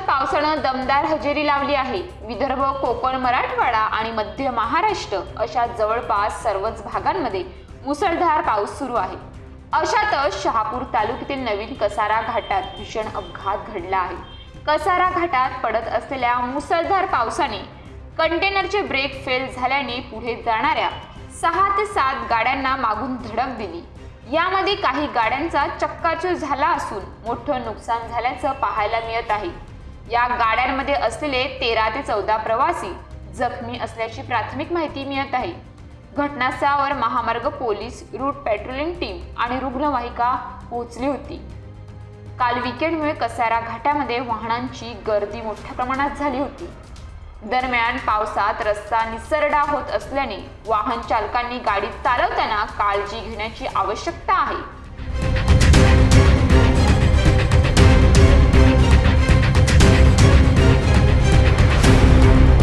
पावसानं दमदार हजेरी लावली आहे. विदर्भ कोकण मराठवाडा आणि मध्य महाराष्ट्र अशा जवळपास सर्वच भागांमध्ये मुसळधार पाऊस सुरू आहे. अशातच शहापूर तालुक्यातील नवीन कसारा घाटात भीषण अपघात घडला आहे. कसारा घाटात पडत असलेल्या मुसळधार पावसाने कंटेनरचे ब्रेक फेल झाल्याने पुढे जाणाऱ्या सहा ते सात गाड्यांना मागून धडक दिली. यामध्ये काही गाड्यांचा चक्काचूर झाला असून मोठं नुकसान झाल्याचं पाहायला मिळत आहे. या गाड्यांमध्ये असलेले तेरा ते चौदा प्रवासी जखमी असल्याची प्राथमिक माहिती मिळत आहे. घटनास्थळावर महामार्ग पोलीस रूट पेट्रोलिंग टीम आणि रुग्णवाहिका पोहोचली होती. काल विकेंडमुळे कसारा घाटामध्ये वाहनांची गर्दी मोठ्या प्रमाणात झाली होती. दरम्यान पावसात रस्ता निसरडा होत असल्याने वाहन चालकांनी गाडी चालवताना काळजी घेण्याची आवश्यकता आहे.